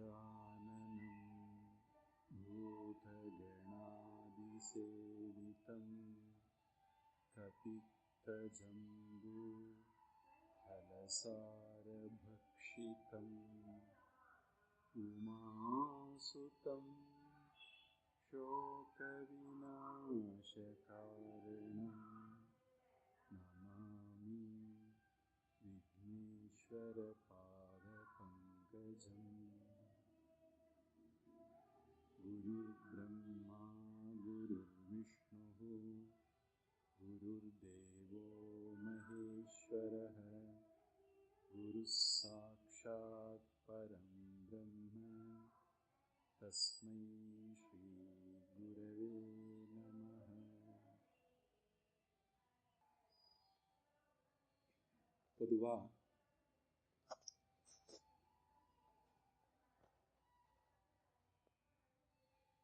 गजाननं भूतगणादिसेवितं कपित्तजम्बू फलसारभक्षितम् उमासुतं शोकविनाशकारणं नमामि विघ्नेश्वरपादपङ्कजम् गुरुर्देवो महेश्वरः गुरुः साक्षात् परं ब्रह्म तस्मै श्रीगुरवे नमः பொதுவாக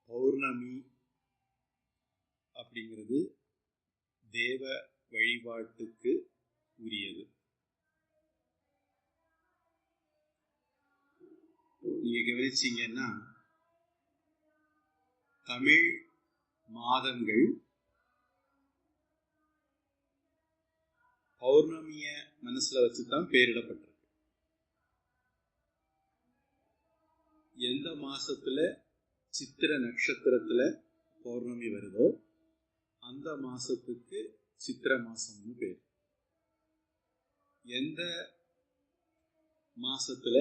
பௌர்ணமி அப்படிங்கிறது தேவ வழிபாட்டுக்கு உரியது. நீங்க கவனிச்சீங்கன்னா தமிழ் மாதங்கள் பௌர்ணமிய மனசுல வச்சுதான் பேரிடப்பட்டிருக்கு எந்த மாசத்துல சித்திர நட்சத்திரத்துல பௌர்ணமி வருதோ அந்த மாதத்துக்கு சித்திர மாதம்னு பேர். எந்த மாசத்துல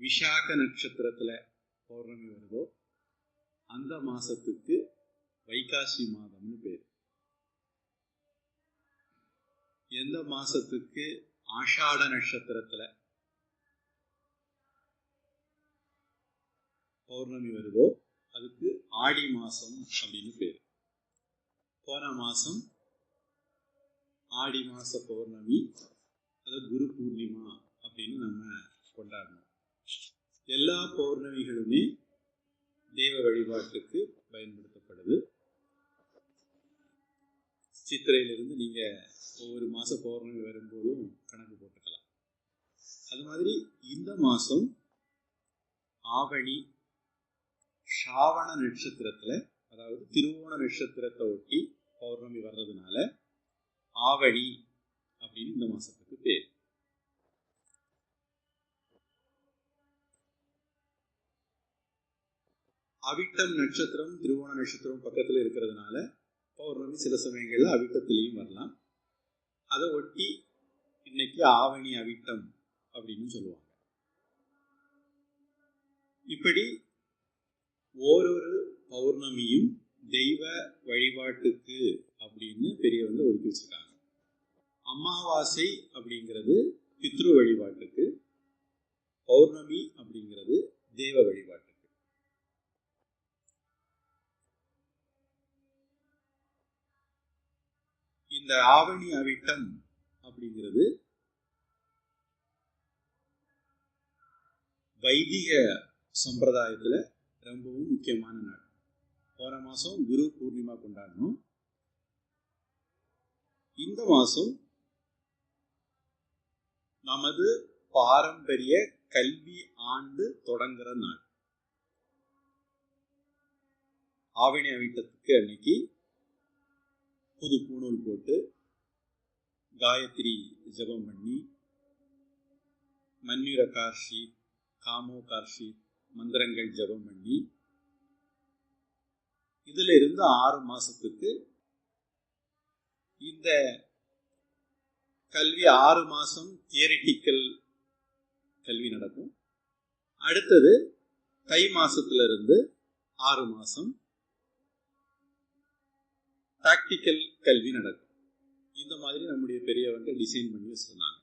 விஷாக நட்சத்திரத்துல பௌர்ணமி வருதோ அந்த மாசத்துக்கு வைகாசி மாதம்னு பேர். எந்த மாசத்துக்கு ஆஷாட நட்சத்திரத்துல பௌர்ணமி வருதோ அதுக்கு ஆடி மாசம் அப்படின்னு பேர். போன மாதம் ஆடி மாத பௌர்ணமி அது குரு பூர்ணிமா அப்படின்னு நம்ம கொண்டாடணும். எல்லா பௌர்ணமிகளுமே தேவ வழிபாட்டுக்கு பயன்படுத்தப்படுது. சித்திரையிலிருந்து நீங்கள் ஒவ்வொரு மாத பௌர்ணமி வரும்போதும் கணக்கு போட்டுக்கலாம். அது மாதிரி இந்த மாதம் ஆவணி ஷாவண நட்சத்திரத்தில் அதாவது திருவோண நட்சத்திரத்தை ஒட்டி பௌர்ணமி வர்றதுனால ஆவணி அப்படின்னு இந்த மாசத்துக்கு பேர். அவிட்டம் நட்சத்திரம் திருவோண நட்சத்திரம் பக்கத்துல இருக்கிறதுனால பௌர்ணமி சில சமயங்கள்ல அவிட்டத்திலையும் வரலாம். அதை ஒட்டி இன்னைக்கு ஆவணி அவிட்டம் அப்படின்னு சொல்லுவாங்க. இப்படி ஓரொரு பௌர்ணமியும் தெய்வ வழிபாட்டுக்கு அப்படின்னு பெரியவங்க ஒதுக்கி வச்சிருக்காங்க. அமாவாசை அப்படிங்கிறது பித்ரு வழிபாட்டுக்கு பௌர்ணமி அப்படிங்கிறது தெய்வ வழிபாட்டுக்கு. இந்த ஆவணி அவிட்டம் அப்படிங்கிறது வைதிக சம்பிரதாயத்தில் ரொம்பவும் முக்கியமான நாள். போன மாசம் குரு பூர்ணிமா கொண்டாடணும். இந்த மாசம் நமது பாரம்பரிய கல்வி ஆண்டு தொடங்குற நாள். ஆவணி அவிட்டத்துக்கு அன்னைக்கு புது பூணூல் போட்டு காயத்ரி ஜபம் பண்ணி மன்னிர கார்ஷி காமோ கார்ஷி மந்திரங்கள் ஜபம் பண்ணி இதுல இருந்து ஆறு மாதத்துக்கு இந்த கல்வி ஆறு மாதம் தியரிட்டிக்கல் கல்வி நடக்கும். அடுத்தது தை மாசத்துல இருந்து ஆறு மாதம் ப்ராக்டிக்கல் கல்வி நடக்கும். இந்த மாதிரி நம்முடைய பெரியவங்க டிசைன் பண்ணி சொன்னாங்க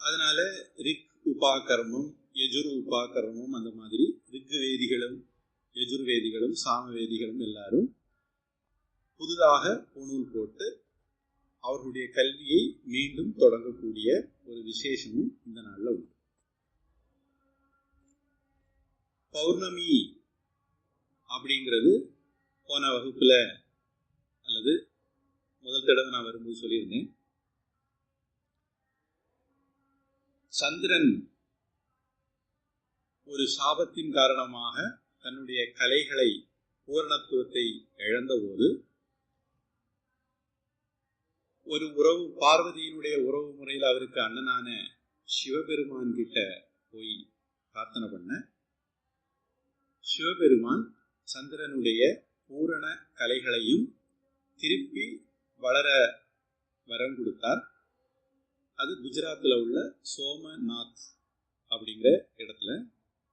அதனால ரிக் உபாகர்மம் யஜுர் உபாகர்மம் அந்த மாதிரி ரிக்வேதிகளும் யஜுர்வேதிகளும் சாமவேதிகளும் எல்லாரும் புதிதாக பூணூல் போட்டு அவர்களுடைய கல்வியை மீண்டும் தொடங்கக்கூடிய ஒரு விசேஷமும் இந்த நாளில் உண்டு. பௌர்ணமி அப்படிங்கிறது போன வகுப்பில் அல்லது முதல் தடவை நான் வரும்போது சொல்லியிருந்தேன். சந்திரன் ஒரு சாபத்தின் காரணமாக தன்னுடைய கலைகளை பூரணத்துவத்தை இழந்தபோது ஒரு உறவு பார்வதியினுடைய உறவு முறையில் அவருக்கு அண்ணனான சிவபெருமான் கிட்ட போய் பிரார்த்தனை பண்ண சிவபெருமான் சந்திரனுடைய பூரண கலைகளையும் திருப்பி வளர வரம் கொடுத்தார். அது குஜராத்தில் உள்ள சோமநாத் அப்படிங்கிற இடத்துல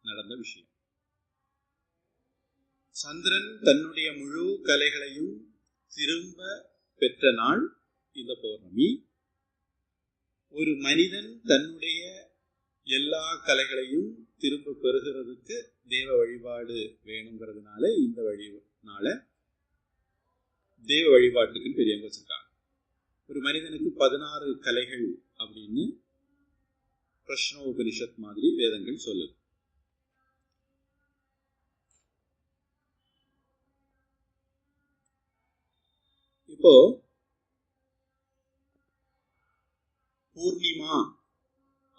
நடந்த விஷயம். சந்திரன் தன்னுடைய முழு கலைகளையும் திரும்ப பெற்ற நாள் இந்த பௌர்ணமி. ஒரு மனிதன் தன்னுடைய எல்லா கலைகளையும் திரும்ப பெறுகிறதுக்கு தேவ வழிபாடு வேணுங்கிறதுனால இந்த வழினால தேவ வழிபாட்டுக்குன்னு பெரியவங்க வச்சிருக்காங்க. ஒரு மனிதனுக்கு பதினாறு கலைகள் அப்படின்னு பிரஷ்னோபனிஷத் மாதிரி வேதங்கள் சொல்லுது. இப்போ பூர்ணிமா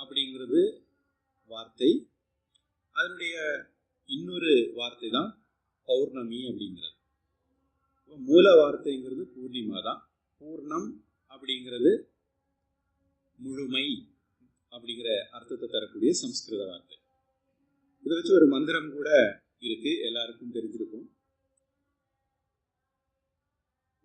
அப்படிங்கிறது வார்த்தை. அதனுடைய இன்னொரு வார்த்தை தான் பௌர்ணமி அப்படிங்கிறது. மூல வார்த்தைங்கிறது பூர்ணிமா தான். பூர்ணம் அப்படிங்கிறது முழுமை அப்படிங்கிற அர்த்தத்தை தரக்கூடிய சம்ஸ்கிருத வார்த்தை. இதை வச்சு ஒரு மந்திரம் கூட இருக்கு. எல்லாருக்கும் தெரிஞ்சிருக்கும்.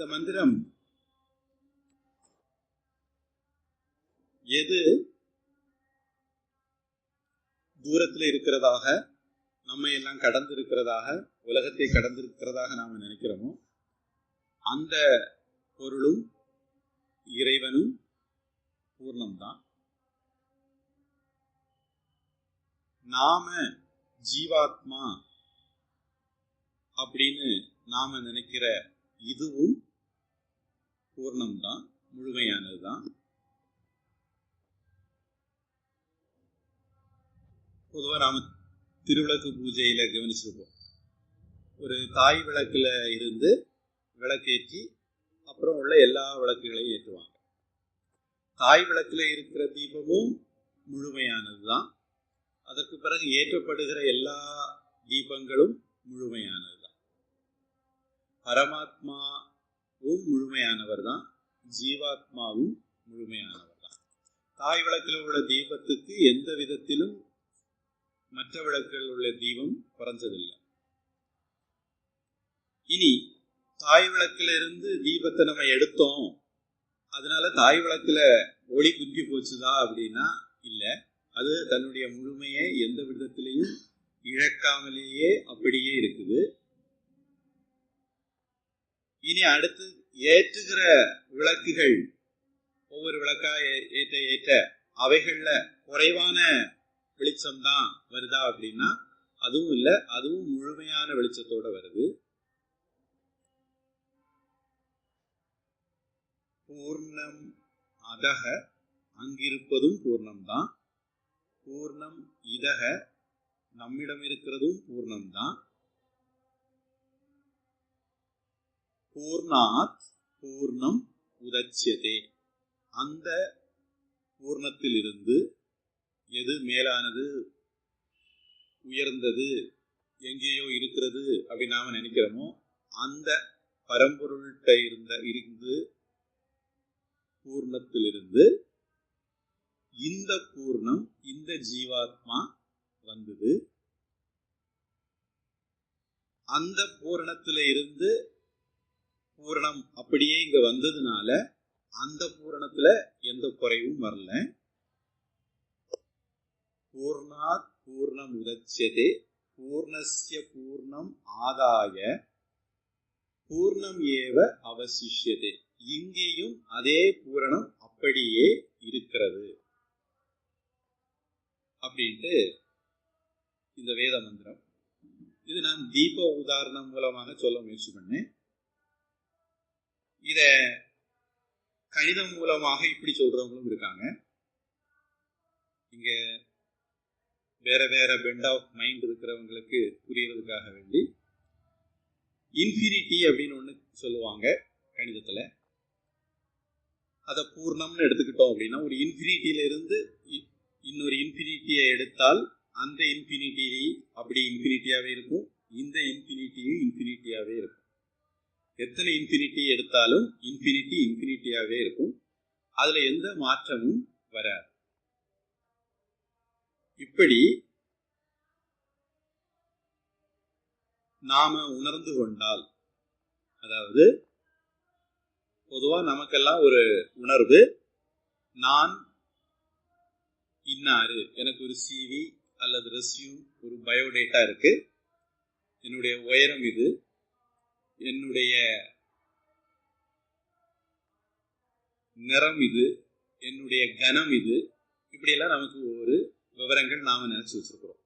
இந்த மந்திரம். எது? தூரத்தில் இருக்கிறதாக நம்ம எல்லாம் கடந்து இருக்கிறதாக உலகத்தை கடந்து இருக்கிறதாக நாம நினைக்கிறோமோ அந்த பொருளும் இறைவனும் பூர்ணம்தான். நாம ஜீவாத்மா அப்படின்னு நாம நினைக்கிற இதுவும் பூர்ணம்தான் முழுமையானதுதான். பொதுவாக நாம் திருவிளக்கு பூஜையில் கவனிச்சிருப்போம். ஒரு தாய் விளக்குல இருந்து விளக்கேற்றி அப்புறம் உள்ள எல்லா விளக்குகளையும் ஏற்றுவாங்க. தாய் விளக்குல இருக்கிற தீபமும் முழுமையானது தான் அதற்கு பிறகு ஏற்றப்படுகிற எல்லா தீபங்களும் முழுமையானது தான் பரமாத்மா ஓம் முழுமையானவர் தான் ஜீவாத்மாவும் முழுமையானவர் தான் தாய் விளக்கில் உள்ள தீபத்துக்கு எந்த விதத்திலும் மற்ற விளக்கில் உள்ள தீபம் குறைஞ்சதில்லை இனி தாய் விளக்கிலிருந்து தீபத்தை நம்ம எடுத்தோம். அதனால தாய் விளக்கில் ஒளி குஞ்சி போச்சுதா அப்படின்னா இல்லை. அது தன்னுடைய முழுமையை எந்த விதத்திலையும் இழக்காமலேயே அப்படியே இருக்குது. இனி அடுத்து ஏற்றுகிற விளக்குகள் ஒவ்வொரு விளக்கா ஏற்ற ஏற்ற அவைகள்ல குறைவான வெளிச்சம் தான் வருதா அப்படின்னா அதுவும் இல்லை அதுவும் முழுமையான வெளிச்சத்தோட வருது. பூர்ணம் அதக அங்கிருப்பதும் பூர்ணம்தான். பூர்ணம் இதக நம்மிடம் இருக்கிறதும் பூர்ணம்தான். பூர்ணாத் பூர்ணம் உதச்சியதே. அந்த பூர்ணத்திலிருந்து எது மேலானது? உயர்ந்தது? எங்கேயோ இருக்கிறது அப்படின்னு நாம நினைக்கிறோமோ அந்த பரம்பொருள்கிட்ட இருந்த இருந்து பூர்ணத்திலிருந்து இந்த பூர்ணம் இந்த ஜீவாத்மா வந்தது. அந்த பூரணத்தில இருந்து பூரணம் அப்படியே இங்க வந்ததுனால அந்த பூரணத்துல எந்த குறைவும் வரல. பூர்ணாத் பூர்ணம் உதச்சதே பூர்ணஸ்ய பூர்ணம் ஆதாய. பூர்ணம் ஏவ அவசிஷ்யதே. இங்கேயும் அதே பூரணம் அப்படியே இருக்கிறது. அப்படின்ட்டு இந்த வேத மந்திரம். இது நான் தீப உதாரணம் மூலமாக சொல்ல முயற்சி பண்ணேன். இத கணிதம் மூலமாக இப்படி சொல்றவங்களும் இருக்காங்க. இங்க வேற வேற பெண்ட் ஆஃப் மைண்ட் இருக்கிறவங்களுக்கு புரியறதுக்காக வேண்டி இன்ஃபினிட்டி அப்படின்னு ஒன்று சொல்லுவாங்க கணிதத்தில். அதை பூர்ணம்னு எடுத்துக்கிட்டோம் அப்படின்னா ஒரு இன்ஃபினிட்டியிலிருந்து இன்னொரு இன்ஃபினிட்டியை எடுத்தால் அந்த இன்ஃபினிட்டி அப்படி இன்ஃபினிட்டியாகவே இருக்கும் இந்த இன்ஃபினிட்டியும் இன்ஃபினிட்டியாகவே இருக்கும். எத்தனை இன்ஃபினிட்டி எடுத்தாலும் இன்ஃபினிட்டி இன்ஃபினிட்டியாகவே இருக்கும். அதில் எந்த மாற்றமும் வராது. இப்படி நாம உணர்ந்து கொண்டால் அதாவது பொதுவாக நமக்கெல்லாம் ஒரு உணர்வு நான் இன்னாரு எனக்கு ஒரு சிவி அல்லது ரெஸ்யூம் ஒரு பயோடேட்டா இருக்கு. என்னுடைய உயரம் இது. என்னுடைய நிறம் இது என்னுடைய கனம் இது. இப்படியெல்லாம் நமக்கு ஒரு விவரங்கள் நாம நினைச்சு வச்சிருக்கிறோம்.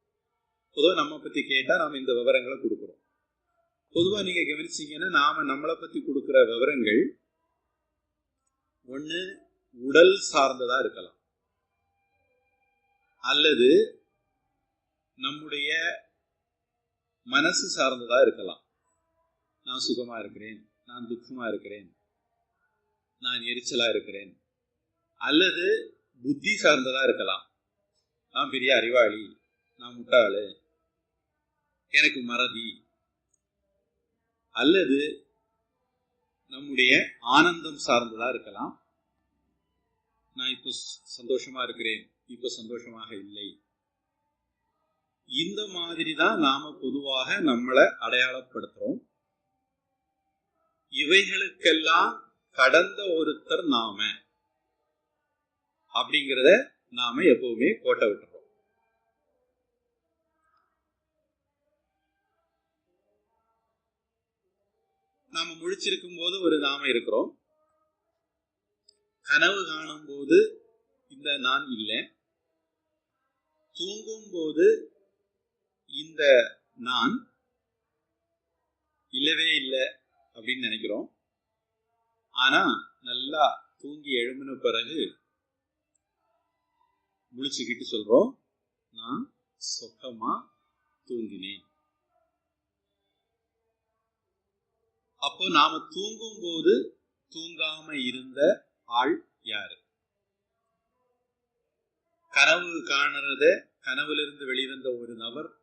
பொதுவாக நம்ம பற்றி கேட்டால் நாம் இந்த விவரங்களை கொடுக்குறோம். பொதுவா நீங்கள் கவனிச்சிங்கன்னா நாம நம்மளை பற்றி கொடுக்குற விவரங்கள் ஒன்று உடல் சார்ந்ததாக இருக்கலாம். அல்லது நம்முடைய மனசு சார்ந்ததாக இருக்கலாம். நான் சுகமா இருக்கிறேன் நான் துக்கமா இருக்கிறேன் நான் எரிச்சலா இருக்கிறேன். அல்லது புத்தி சார்ந்ததா இருக்கலாம். நான் பெரிய அறிவாளி நான் முட்டாளு எனக்கு மறதி. அல்லது நம்முடைய ஆனந்தம் சார்ந்ததாக இருக்கலாம். நான் இப்போ சந்தோஷமா இருக்கிறேன் இப்போ சந்தோஷமாக இல்லை. இந்த மாதிரி தான் நாம பொதுவாக நம்மளை அடையாளப்படுத்துறோம். இவைகளுக்கெல்லாம் கடந்த ஒருத்தர் நாம. அப்படிங்கிறத நாம எப்பவுமே கோட்டை விட்டுறோம். நாம முழிச்சிருக்கும் போது ஒரு நாம இருக்கிறோம். கனவு காணும் போது இந்த நான் இல்லை. தூங்கும் போது இந்த நான் இல்லவே இல்லை. அப்படின்னு நினைக்கிறோம். ஆனா நல்லா தூங்கி எழும்பின பிறகு முழிச்சுக்கிட்டு சொல்றோம் நான் சொக்கமா தூங்கினேன். அப்போ நாம தூங்கும் போது தூங்காம இருந்த ஆள் யாரு? கனவு காணுறத கனவுலிருந்து வெளிவந்த ஒரு நபர்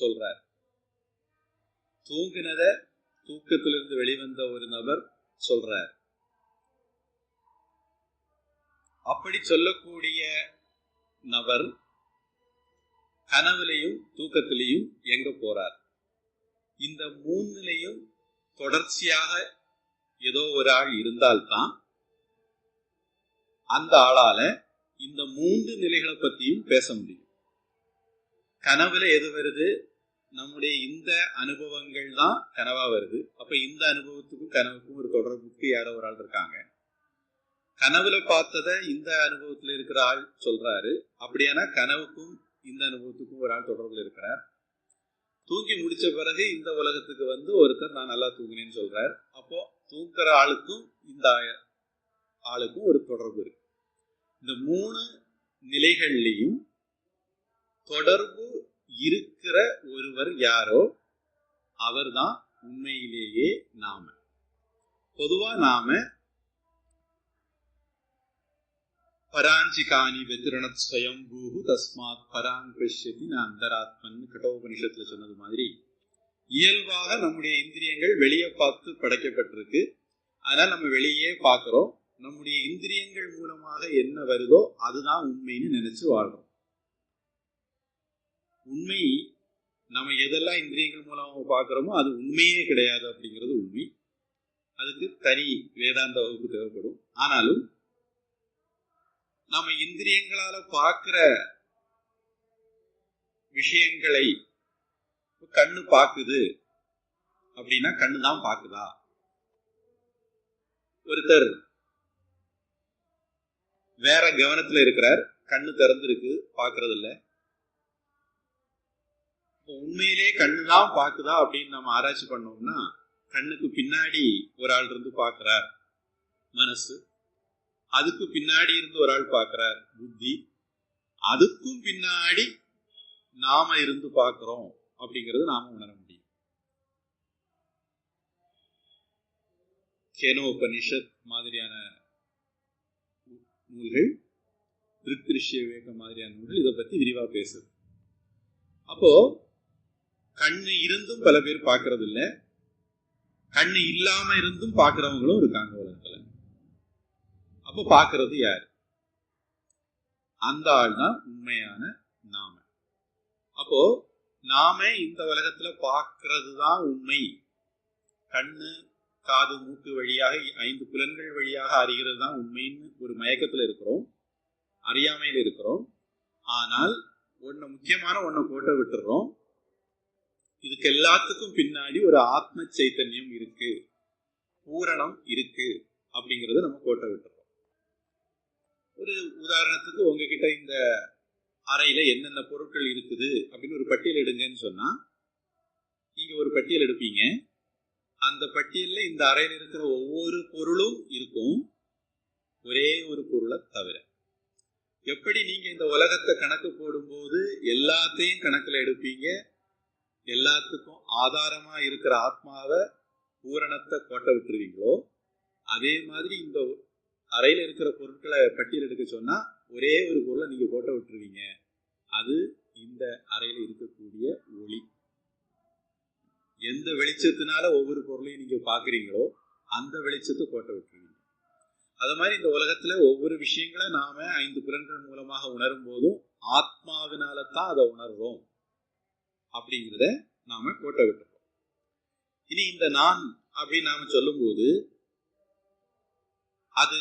சொல்றார். தூங்கினத தூக்கத்திலிருந்து வெளிவந்த ஒரு நபர் சொல்றார். அப்படி சொல்லக்கூடிய நபர் கனவுலையும் தூக்கத்திலையும் எங்க போறார்? இந்த மூணுலையும் தொடர்ச்சியாக ஏதோ ஒரு ஆள் இருந்தால்தான் அந்த ஆளால இந்த மூன்று நிலைகளை பத்தியும் பேச முடியும். கனவுல எது வருது? நம்முடைய இந்த அனுபவங்கள் தான் கனவா வருது. அப்ப இந்த அனுபவத்துக்கும் கனவுக்கும் ஒரு தொடர்புக்கு யாரோ ஒரு ஆள் இருக்காங்க. கனவுல பார்த்தத இந்த அனுபவத்துல இருக்கிற ஆள் சொல்றாரு. அப்படியானா கனவுக்கும் இந்த அனுபவத்துக்கும் ஒரு ஆள் தொடர்புல இருக்கிறார். தூங்கி முடிச்ச பிறகு இந்த உலகத்துக்கு வந்து ஒருத்தர் நான் நல்லா தூங்கினேன்னு சொல்றார். அப்போ தூங்குற ஆளுக்கும் இந்த ஆளுக்கும் ஒரு தொடர்பு இருக்கு. இந்த மூணு நிலைகள்லையும் தொடர்பு இருக்கிற ஒருவர் யாரோ அவர்தான் உண்மையிலேயே நாம. பொதுவா நாம பராஞ்சிகாணி வெதிரணத் ஸ்வயம் பூஹு தஸ்மாத் பராங் பஷ்யதி அந்தராத்மன் கட்டோபனிஷத்துல சொன்னது மாதிரி இயல்பாக நம்முடைய இந்திரியங்கள் வெளியே பார்த்து படைக்கப்பட்டிருக்கு. அதனால நம்ம வெளியே பார்க்கிறோம். நம்முடைய இந்திரியங்கள் மூலமாக என்ன வருதோ அதுதான் உண்மைன்னு நினைச்சு வாழ்றோம். உண்மை நம்ம எதெல்லாம் இந்திரியங்கள் மூலமாக பார்க்குறோமோ அது உண்மையே கிடையாது அப்படிங்கிறது உண்மை. அதுக்கு தனி வேதாந்த வகுப்பு தேவைப்படும். ஆனாலும் நம்ம இந்திரியங்களால பார்க்குற விஷயங்களை கண்ணு பாக்குது அப்படின்னா கண்ணு தான் பாக்குதா ஒருத்தர் வேற கவனத்துல இருக்கிறார் கண்ணு திறந்துருக்கு பார்க்கறது இல்ல உண்மையிலே கண்ணு தான் பார்க்குதா அப்படின்னு நம்ம ஆராய்ச்சி பண்ணோம்னா கண்ணுக்கு பின்னாடி ஒரு ஆள் இருந்து பார்க்குறார். மனசு. அதுக்கு பின்னாடி இருந்து ஒரு ஆள் பார்க்குறார். புத்தி. அதுக்கும் பின்னாடி நாம இருந்து பார்க்குறோம் அப்படிங்கிறது நாம உணர முடியும். கேனோபனிஷத் மாதிரியான நூல்கள் திருத்திருஷ்ய விவேக மாதிரியான நூல்கள் இதை பத்தி விரிவா பேசுது. அப்போ கண்ணு இருந்தும் பல பேர் பார்க்கறது இல்லை கண்ணு இல்லாம இருந்தும் பார்க்கிறவங்களும் இருக்காங்க உலகத்துல அப்போ பார்க்கறது யார்? அந்த ஆள் தான் உண்மையான நாம. அப்போ நாம இந்த உலகத்துல பார்க்கறது தான் உண்மை. கண்ணு காது மூக்கு வழியாக ஐந்து புலன்கள் வழியாக அறிகிறது தான் உண்மைன்னு ஒரு மயக்கத்துல இருக்கிறோம். அறியாமையில் இருக்கிறோம். ஆனால் ஒன்னு முக்கியமான ஒன்ன கோட்டை விட்டுறோம். இதுக்கு எல்லாத்துக்கும் பின்னாடி ஒரு ஆத்ம சைத்தன்யம் இருக்கு. பூரணம் இருக்கு அப்படிங்கறத நம்ம கோட்டை விட்டுறோம். ஒரு உதாரணத்துக்கு உங்ககிட்ட இந்த அறையில என்னென்ன பொருட்கள் இருக்குது அப்படின்னு ஒரு பட்டியல் எடுங்கன்னு சொன்னா நீங்க ஒரு பட்டியல் எடுப்பீங்க. அந்த பட்டியல்ல இந்த அறையில் இருக்கிற ஒவ்வொரு பொருளும் இருக்கும். ஒரே ஒரு பொருளை தவிர. எப்படி நீங்க இந்த உலகத்தை கணக்கு போடும்போது எல்லாத்தையும் கணக்கில் எடுப்பீங்க? எல்லாத்துக்கும் ஆதாரமா இருக்கிற ஆத்மாவை பூரணத்தை கோட்டை விட்டுருவீங்களோ அதே மாதிரி இந்த அறையில் இருக்கிற பொருட்களை பட்டியல் எடுக்க சொன்னா ஒரே ஒரு பொருளை நீங்க கோட்டை விட்டுருவீங்க. அது இந்த அறையில் இருக்கக்கூடிய ஒளி. எந்த வெளிச்சத்தினால ஒவ்வொரு பொருளையும் நீங்க பாக்குறீங்களோ அந்த வெளிச்சத்தை கோட்டை விட்டுருவீங்க. அது மாதிரி இந்த உலகத்துல ஒவ்வொரு விஷயங்களை நாம ஐந்து புலன்கள் மூலமாக உணரும் போதும் ஆத்மாவினால தான் அதை உணர்றோம். அப்படிங்கிறத நாம கோட்டை விட்டுறோம் இனி இந்த நான் அப்படின்னு நாம சொல்லும்போது அது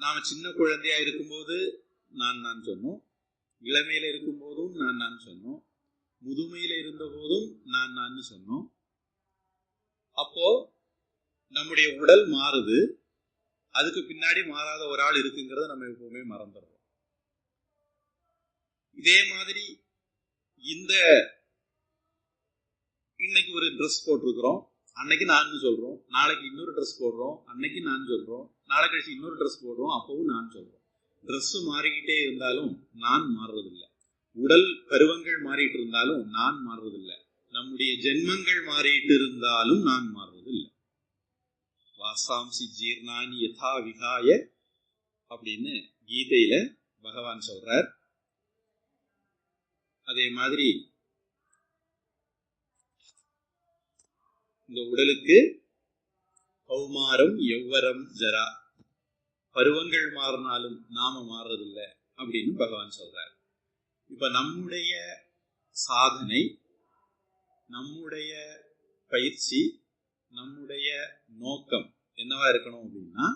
நாம சின்ன குழந்தையா இருக்கும்போது நான் நான் சொன்னோம். இளமையில இருக்கும் போதும் நான் நான் சொன்னோம். முதுமையில இருந்த போதும் நான் நான் சொன்னோம். அப்போ நம்முடைய உடல் மாறுது. அதுக்கு பின்னாடி மாறாத ஒரு ஆள் இருக்குங்கிறத நம்ம எப்பவுமே மறந்துடுறோம். இதே மாதிரி இந்த இன்னைக்கு ஒரு ட்ரெஸ் போட்டிருக்கிறோம். அன்னைக்கு நான் சொல்றோம். நாளைக்கு இன்னொரு ட்ரெஸ் போடுறோம். அன்னைக்கு நான் சொல்றோம். நாளை கழிச்சு இன்னொரு ட்ரெஸ் போடுறோம். அப்பவும் நான் சொல்றோம். ட்ரெஸ் மாறிக்கிட்டே இருந்தாலும் நான் மாறுறதில்லை. உடல் பருவங்கள் மாறிட்டு இருந்தாலும் நான் மாறுறதில்லை. நம்முடைய ஜென்மங்கள் மாறிட்டு இருந்தாலும் நான் மாறுறதில்லை. வாசாம்சி ஜீர்ணானி யதா விகாய அப்படின்னு கீதையில பகவான் சொல்றார். அதே மாதிரி இந்த உடலுக்கு கௌமாரம் எவ்வரம் ஜரா. பருவங்கள் மாறினாலும் நாம மாறுறதில்லை அப்படின்னு பகவான் சொல்றார். இப்ப நம்முடைய சாதனை நம்முடைய பயிற்சி நம்முடைய நோக்கம் என்னவா இருக்கணும் அப்படின்னா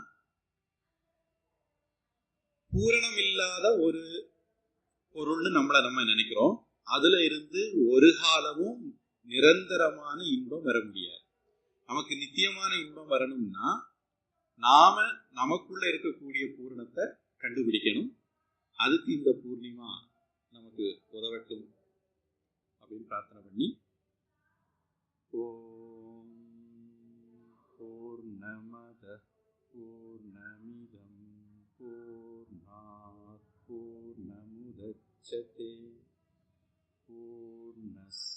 பூரணம் இல்லாத ஒரு பொருள்னு நம்மளை நம்ம நினைக்கிறோம். அதுல இருந்து ஒரு காலமும் நிரந்தரமான இன்பம் வர முடியாது. நமக்கு நித்தியமான இன்பம் வரணும்னா நாம நமக்குள்ள இருக்கக்கூடிய பூரணத்தை கண்டுபிடிக்கணும். அதுக்கு இந்த பூர்ணிமா நமக்கு உதவட்டும் அப்படின்னு பிரார்த்தனை பண்ணி ஓம் பூர்ணமத பூர்ணமிதம் பூர்ணா பூர்ணமுதச்சதே.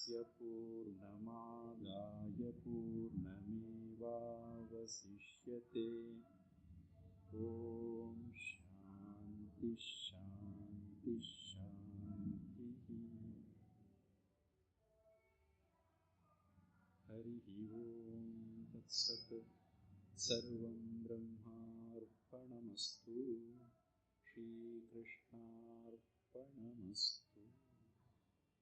पूर्णमागाय पूर्णमेवावशिष्यते। ॐ शान्तिः हरिः ॐ तत्सत्। सर्वं ब्रह्मार्पणमस्तु। श्रीकृष्णार्पणमस्तु।